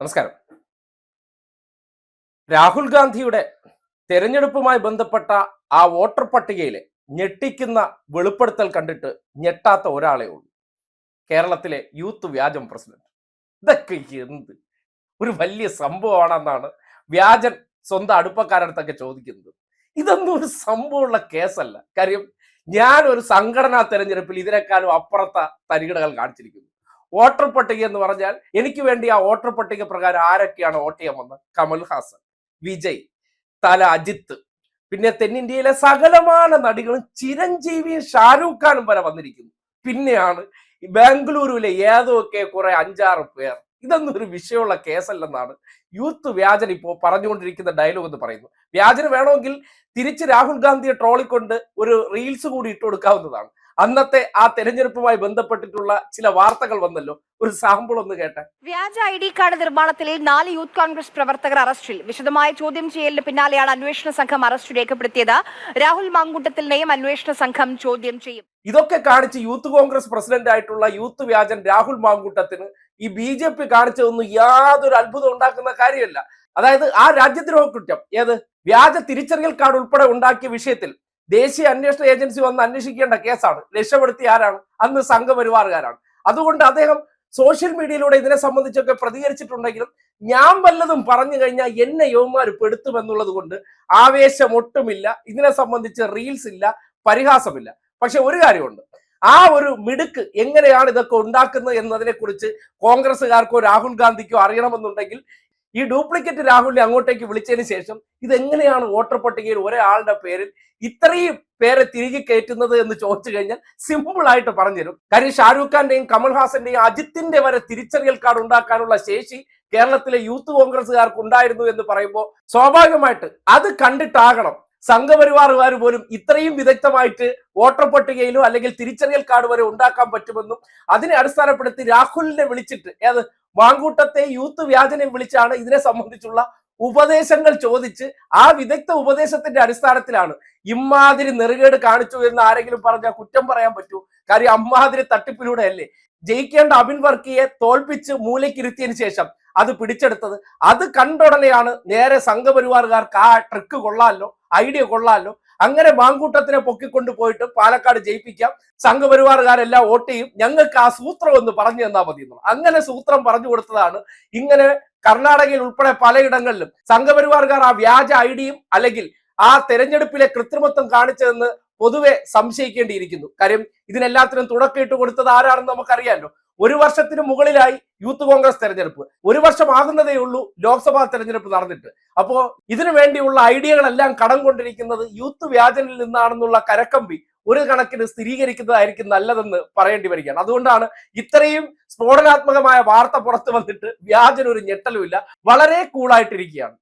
നമസ്കാരം. രാഹുൽ ഗാന്ധിയുടെ തെരഞ്ഞെടുപ്പുമായി ബന്ധപ്പെട്ട ആ വോട്ടർ പട്ടികയിലെ ഞെട്ടിക്കുന്ന വെളിപ്പെടുത്തൽ കണ്ടിട്ട് ഞെട്ടാത്ത ഒരാളെ ഉള്ളൂ. കേരളത്തിലെ യൂത്ത് വ്യാജം പ്രസിഡന്റ്. ഇതൊക്കെ എന്ത്? ഒരു വലിയ സംഭവമാണെന്നാണ് വ്യാജൻ സ്വന്തം അടുപ്പക്കാരടുത്തൊക്കെ ചോദിക്കുന്നത്. ഇതൊന്നും ഒരു സംഭവമുള്ള കേസല്ല. കാര്യം ഞാൻ ഒരു സംഘടനാ തെരഞ്ഞെടുപ്പിൽ ഇതിനേക്കാളും അപ്പുറത്ത തരികിടകൾ കാണിച്ചിരിക്കുന്നു. വോട്ടർ പട്ടിക എന്ന് പറഞ്ഞാൽ എനിക്ക് വേണ്ടി ആ വോട്ടർ പട്ടിക പ്രകാരം ആരൊക്കെയാണ് വോട്ട് ചെയ്യാൻ വന്നത്? കമൽ ഹാസൻ വിജയ് തല അജിത്ത്. പിന്നെ തെന്നിന്ത്യയിലെ സകലമാന നടികളും ചിരഞ്ജീവിയും ഷാരൂഖ് ഖാനും വരെ വന്നിരിക്കുന്നു. പിന്നെയാണ് ബാംഗ്ലൂരുവിലെ ഏതൊക്കെ കുറെ അഞ്ചാറ് പേർ. ഇതൊന്നും ഒരു വിഷയമുള്ള കേസല്ലെന്നാണ് യൂത്ത് വ്യാജൻ ഇപ്പോൾ പറഞ്ഞുകൊണ്ടിരിക്കുന്ന ഡയലോഗ് എന്ന് പറയുന്നു വ്യാജന് വേണമെങ്കിൽ തിരിച്ച് രാഹുൽ ഗാന്ധിയെ ട്രോളിക്കൊണ്ട് ഒരു റീൽസ് കൂടി ഇട്ട് കൊടുക്കാവുന്നതാണ്. അന്നത്തെ ആ തെരഞ്ഞെടുപ്പുമായി ബന്ധപ്പെട്ടിട്ടുള്ള ചില വാർത്തകൾ വന്നല്ലോ. ഒരു സാമ്പിൾ ഒന്ന് കേട്ടെ. വ്യാജ ഐ ഡി കാർഡ് നിർമ്മാണത്തിൽ നാല് യൂത്ത് കോൺഗ്രസ് പ്രവർത്തകർ അറസ്റ്റിൽ. വിശദമായ ചോദ്യം ചെയ്യലിന് പിന്നാലെയാണ് അന്വേഷണ സംഘം അറസ്റ്റ് രേഖപ്പെടുത്തിയത്. രാഹുൽ മാങ്കൂട്ടത്തിലിനെയും അന്വേഷണ സംഘം ചോദ്യം ചെയ്യും. ഇതൊക്കെ കാണിച്ച് യൂത്ത് കോൺഗ്രസ് പ്രസിഡന്റ് ആയിട്ടുള്ള യൂത്ത് വ്യാജൻ രാഹുൽ മാങ്കൂട്ടത്തിന് ഈ ബി ജെ പി കാണിച്ചതൊന്നും യാതൊരു അത്ഭുതം ഉണ്ടാക്കുന്ന കാര്യമല്ല. അതായത് ആ രാജ്യദ്രോഹ കുറ്റം. ഏത്? വ്യാജ തിരിച്ചറിയൽ കാർഡ് ഉൾപ്പെടെ ഉണ്ടാക്കിയ വിഷയത്തിൽ ദേശീയ അന്വേഷണ ഏജൻസി വന്ന് അന്വേഷിക്കേണ്ട കേസാണ്. രക്ഷപ്പെടുത്തി ആരാണ്? അന്ന് സംഘപരിവാറുകാരാണ്. അതുകൊണ്ട് അദ്ദേഹം സോഷ്യൽ മീഡിയയിലൂടെ ഇതിനെ സംബന്ധിച്ചൊക്കെ പ്രതികരിച്ചിട്ടുണ്ടെങ്കിലും ഞാൻ വല്ലതും പറഞ്ഞു കഴിഞ്ഞാൽ എന്നെ യുവമാർ പെടുത്തുമെന്നുള്ളത് കൊണ്ട് ആവേശം ഒട്ടുമില്ല. ഇതിനെ സംബന്ധിച്ച് റീൽസ് ഇല്ല പരിഹാസമില്ല. പക്ഷെ ഒരു കാര്യമുണ്ട്. ആ ഒരു മിടുക്ക് എങ്ങനെയാണ് ഇതൊക്കെ ഉണ്ടാക്കുന്നത് എന്നതിനെക്കുറിച്ച് കോൺഗ്രസ്സുകാർക്കോ രാഹുൽ ഗാന്ധിക്കോ അറിയണമെന്നുണ്ടെങ്കിൽ ഈ ഡ്യൂപ്ലിക്കേറ്റ് രാഹുലിനെ അങ്ങോട്ടേക്ക് വിളിച്ചതിന് ശേഷം ഇതെങ്ങനെയാണ് വോട്ടർ പട്ടികയിൽ ഒരാളുടെ പേരിൽ ഇത്രയും പേരെ തിരികെ കയറ്റുന്നത് എന്ന് ചോദിച്ചു കഴിഞ്ഞാൽ സിമ്പിൾ ആയിട്ട് പറഞ്ഞുതരും. കാര്യം ഷാരൂഖ് ഖാന്റെയും കമൽഹാസന്റെയും അജിത്തിന്റെ വരെ തിരിച്ചറിയൽ കാർഡ് ഉണ്ടാക്കാനുള്ള ശേഷി കേരളത്തിലെ യൂത്ത് കോൺഗ്രസ്സുകാർക്ക് ഉണ്ടായിരുന്നു എന്ന് പറയുമ്പോൾ സ്വാഭാവികമായിട്ട് അത് കണ്ടിട്ടാകണം. സംഘപരിവാറുകാർ പോലും ഇത്രയും വിദഗ്ധമായിട്ട് വോട്ടർ പട്ടികയിലോ അല്ലെങ്കിൽ തിരിച്ചറിയൽ കാർഡ് വരെ ഉണ്ടാക്കാൻ പറ്റുമെന്നും അതിനെ അടിസ്ഥാനപ്പെടുത്തി രാഹുലിനെ വിളിച്ചിട്ട് ഏത് മാങ്കൂട്ടത്തെ യൂത്ത് വ്യാജനെ വിളിച്ചാണ് ഇതിനെ സംബന്ധിച്ചുള്ള ഉപദേശങ്ങൾ ചോദിച്ച് ആ വിദഗ്ധ ഉപദേശത്തിന്റെ അടിസ്ഥാനത്തിലാണ് ഇമ്മാതിരി നെറുകേട് കാണിച്ചു എന്ന് ആരെങ്കിലും പറഞ്ഞാൽ കുറ്റം പറയാൻ പറ്റൂ. കാര്യം അമ്മാതിരി തട്ടിപ്പിലൂടെ അല്ലേ ജയിക്കേണ്ട അബിൻ വർക്കിയെ തോൽപ്പിച്ച് മൂലക്കിരുത്തിയതിനു ശേഷം അത് പിടിച്ചെടുത്തത്. അത് കണ്ടുടനെയാണ് നേരെ സംഘപരിവാറുകാർക്ക് ആ ട്രിക്ക് കൊള്ളാമല്ലോ ഐഡിയ കൊള്ളാമല്ലോ. അങ്ങനെ മാങ്കൂട്ടത്തിനെ പൊക്കിക്കൊണ്ട് പോയിട്ട് പാലക്കാട് ജയിപ്പിക്കാം. സംഘപരിവാറുകാരെല്ലാം വോട്ട് ചെയ്യും. ഞങ്ങൾക്ക് ആ സൂത്രം ഒന്ന് പറഞ്ഞു തന്നാൽ മതി എന്നുള്ളത് അങ്ങനെ സൂത്രം പറഞ്ഞു കൊടുത്തതാണ് ഇങ്ങനെ കർണാടകയിൽ ഉൾപ്പെടെ പലയിടങ്ങളിലും സംഘപരിവാറുകാർ ആ വ്യാജ ഐഡിയും അല്ലെങ്കിൽ ആ തെരഞ്ഞെടുപ്പിലെ കൃത്രിമത്വം കാണിച്ചതെന്ന് പൊതുവെ സംശയിക്കേണ്ടിയിരിക്കുന്നു. കാര്യം ഇതിനെല്ലാത്തിനും തുടക്കമിട്ട് കൊടുത്തത് ആരാണെന്ന് നമുക്കറിയാമല്ലോ ഒരു വർഷത്തിന് മുകളിലായി യൂത്ത് കോൺഗ്രസ് തെരഞ്ഞെടുപ്പ്. ഒരു വർഷം ആകുന്നതേ ഉള്ളൂ ലോക്സഭാ തെരഞ്ഞെടുപ്പ് നടന്നിട്ട്. അപ്പോ ഇതിനു വേണ്ടിയുള്ള ഐഡിയകളെല്ലാം കടം കൊണ്ടിരിക്കുന്നത് യൂത്ത് വ്യാജനിൽ നിന്നാണെന്നുള്ള കരക്കമ്പി ഒരു കണക്കിന് സ്ഥിരീകരിക്കുന്നതായിരിക്കും നല്ലതെന്ന് പറയേണ്ടി വരികയാണ്. അതുകൊണ്ടാണ് ഇത്രയും സ്ഫോടനാത്മകമായ വാർത്ത പുറത്തു വന്നിട്ട് വ്യാജനൊരു ഞെട്ടലുമില്ല. വളരെ കൂളായിട്ടിരിക്കുകയാണ്.